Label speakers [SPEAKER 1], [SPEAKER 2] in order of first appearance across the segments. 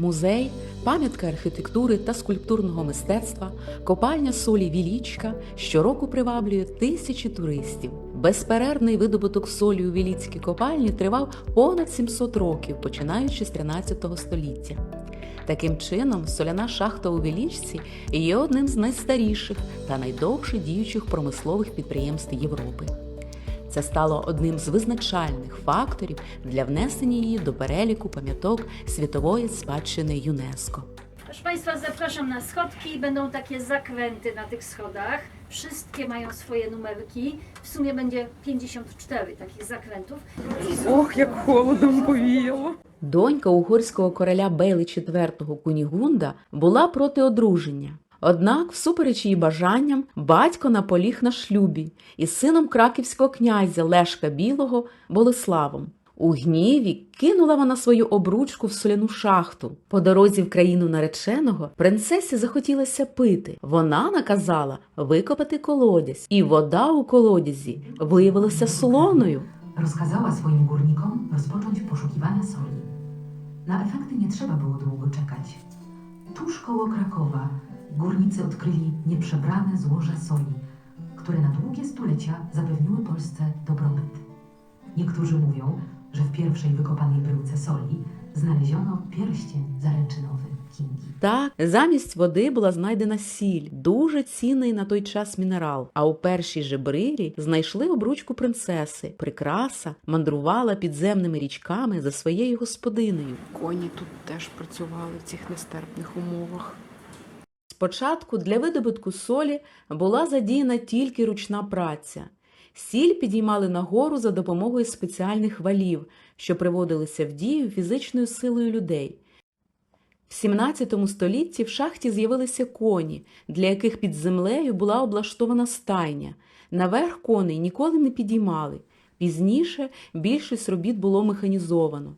[SPEAKER 1] Музей, пам'ятка архітектури та скульптурного мистецтва, копальня солі Вілічка щороку приваблює тисячі туристів. Безперервний видобуток солі у Віліцькій копальні тривав понад 700 років, починаючи з 13 століття. Таким чином, соляна шахта у Вілічці є одним з найстаріших та найдовше діючих промислових підприємств Європи. Це стало одним з визначальних факторів для внесення її до переліку пам'яток світової спадщини ЮНЕСКО.
[SPEAKER 2] Proszę Państwa, zapraszam na schodki. Będą takie zakręty na tych schodach. Wszystkie mają swoje numerki. W sumie będzie 54 takich zakrętów.
[SPEAKER 3] Ох, як холодом повіяло.
[SPEAKER 1] Донька угорського короля Бейли IV Кунігунда була проти одруження. Однак, всупереч її бажанням, батько наполіг на шлюбі із сином краківського князя Лешка Білого Болеславом. У гніві кинула вона свою обручку в соляну шахту. По дорозі в країну нареченого принцесі захотілося пити. Вона наказала викопати колодязь, і вода у колодязі виявилася солоною.
[SPEAKER 4] Rozkazała swoim górnikom rozpocząć poszukiwania soli. Na efekty nie trzeba było długo czekać. Tuż koło Krakowa górnicy odkryli nieprzebrane złoże soli, które na długie stulecia zapewniły Polsce dobrobyt. Niektórzy mówią, że w pierwszej wykopanej bryłce soli znaleziono pierścień zaręczynowy Kingi.
[SPEAKER 1] Так, замість води була знайдена сіль, дуже цінний на той час мінерал. А у першій же брирі знайшли обручку принцеси. Прикраса мандрувала підземними річками за своєю господинею.
[SPEAKER 3] Коні тут теж працювали в цих нестерпних умовах.
[SPEAKER 1] Спочатку для видобутку солі була задіяна тільки ручна праця. Сіль підіймали нагору за допомогою спеціальних валів, що приводилися в дію фізичною силою людей. В 17 столітті в шахті з'явилися коні, для яких під землею була облаштована стайня. Наверх коней ніколи не підіймали. Пізніше більшість робіт було механізовано.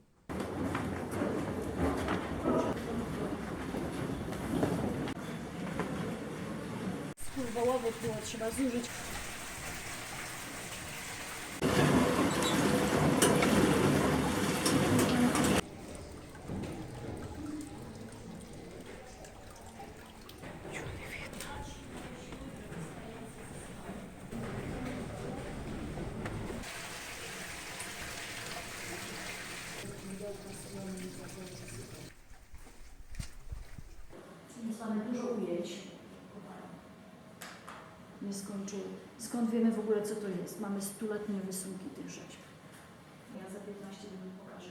[SPEAKER 2] Wołowych było trzeba zużyć. Nie skończyły. Skąd wiemy w ogóle, co to jest? Mamy stuletnie rysunki tych rzeźb. Ja za 15 minut pokażę.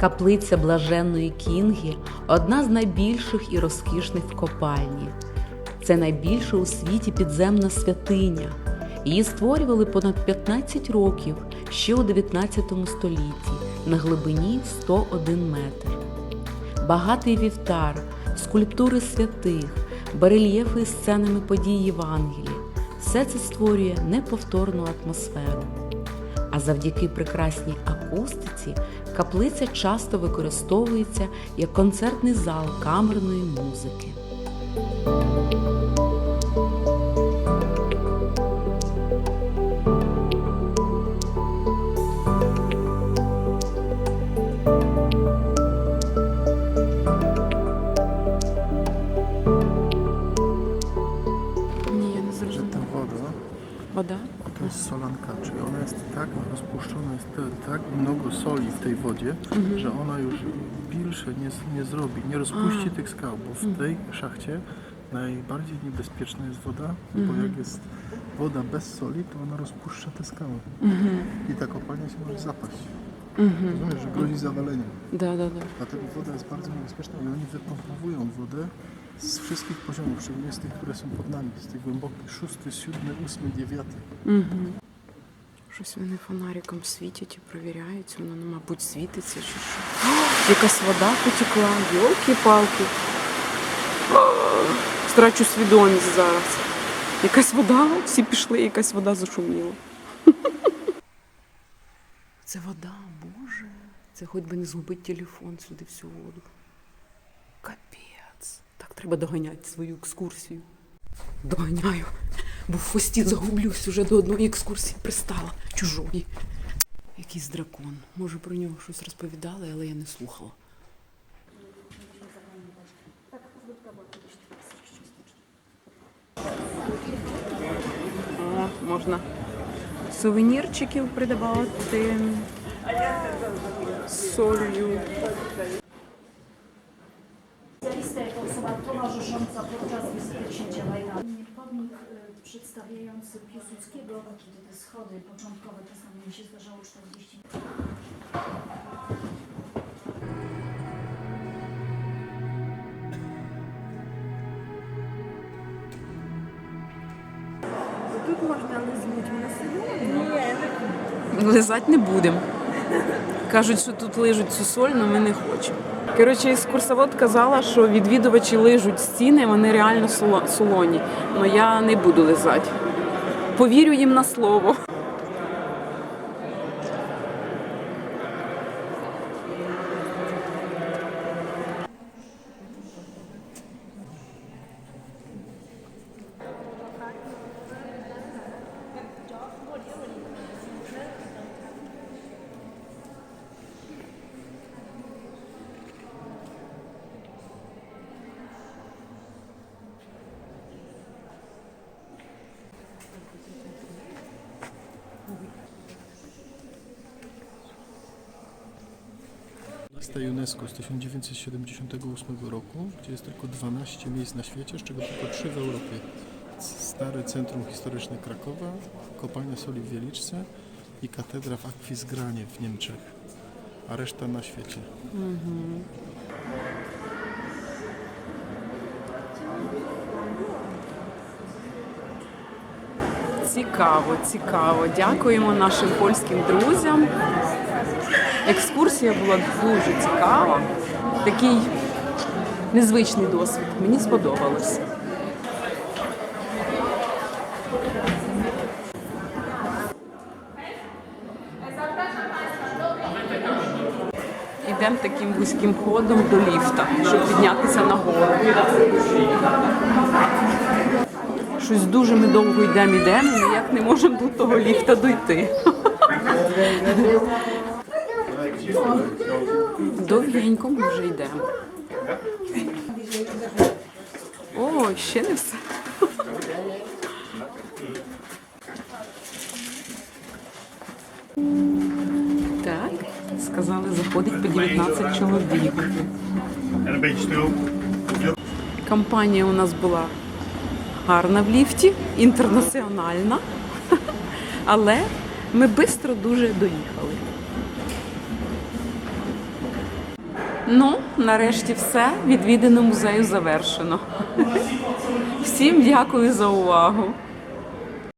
[SPEAKER 1] Каплиця блаженної Кінги одна з найбільших і розкішних в копальні. Це найбільша у світі підземна святиня. Її створювали понад 15 років ще у 19 столітті на глибині 101 метр. Багатий вівтар, скульптури святих, барельєфи із сценами подій Євангелія все це створює неповторну атмосферу. А завдяки прекрасній акустиці каплиця часто використовується як концертний зал камерної музики.
[SPEAKER 5] soli w tej wodzie, mhm. że ona już wilsze nie, nie zrobi, nie rozpuści A. tych skał, bo w mhm. tej szachcie najbardziej niebezpieczna jest woda, mhm. bo jak jest woda bez soli, to ona rozpuszcza te skały mhm. i ta kopalnia się może zapaść. Mhm. Rozumiesz, że grozi zawaleniem.
[SPEAKER 3] Da, da, da.
[SPEAKER 5] Dlatego woda jest bardzo niebezpieczna i oni wypompowują wodę z wszystkich poziomów, szczególnie z tych, które są pod nami, z tych głębokich, szósty, siódmy, ósmy, dziewiąty.
[SPEAKER 3] Mhm. Щось вони фонариком світять і перевіряють. Воно, мабуть, світиться чи що. Якась вода потекла. Йолки-палки. Страчу свідомість зараз. Якась вода, всі пішли, якась вода зашуміла. Це вода, боже. Це хоч би не згубить телефон сюди всю воду. Капець. Так треба доганяти свою екскурсію. Доганяю. Бо в хвості загублюсь уже до одної екскурсії пристала чужої. Якийсь дракон. Може про нього щось розповідали, але я не слухала. О, можна сувенірчиків придбати з солью.
[SPEAKER 2] Specjalista jako osoba towarzysząca podczas wizyty księcia Wajna. Y, przedstawiający Piłsudskiego, kiedy te schody początkowe, czasami mi się zdarzało 40
[SPEAKER 3] Лизать не будемо. Кажуть, що тут лижуть цю соль, але ми не хочемо. Коротше, екскурсовод казала, що відвідувачі лижуть стіни, вони реально солоні. Але я не буду лизати. Повірю їм на слово.
[SPEAKER 5] Lista UNESCO z 1978 roku, gdzie jest tylko 12 miejsc na świecie, z czego tylko 3 w Europie. Stare Centrum Historyczne Krakowa, Kopalnia Soli w Wieliczce i Katedra w Akwizgranie w Niemczech, a reszta na świecie.
[SPEAKER 3] Цікаво, цікаво. Дякуємо нашим польським друзям. Екскурсія була дуже цікава. Такий незвичний досвід. Мені сподобалось. Йдемо таким вузьким ходом до ліфта, щоб піднятися нагору. Щось дуже ми довго йдемо, йдемо, ніяк не можемо до того ліфта дойти. Довгенько ми вже йдемо. О, ще не все. Так, сказали, заходить по 19 чоловік. Компанія у нас була гарна в ліфті, інтернаціональна, але ми швидко дуже доїхали. Ну, нарешті все. Відвідини музею завершено. Всім дякую за увагу.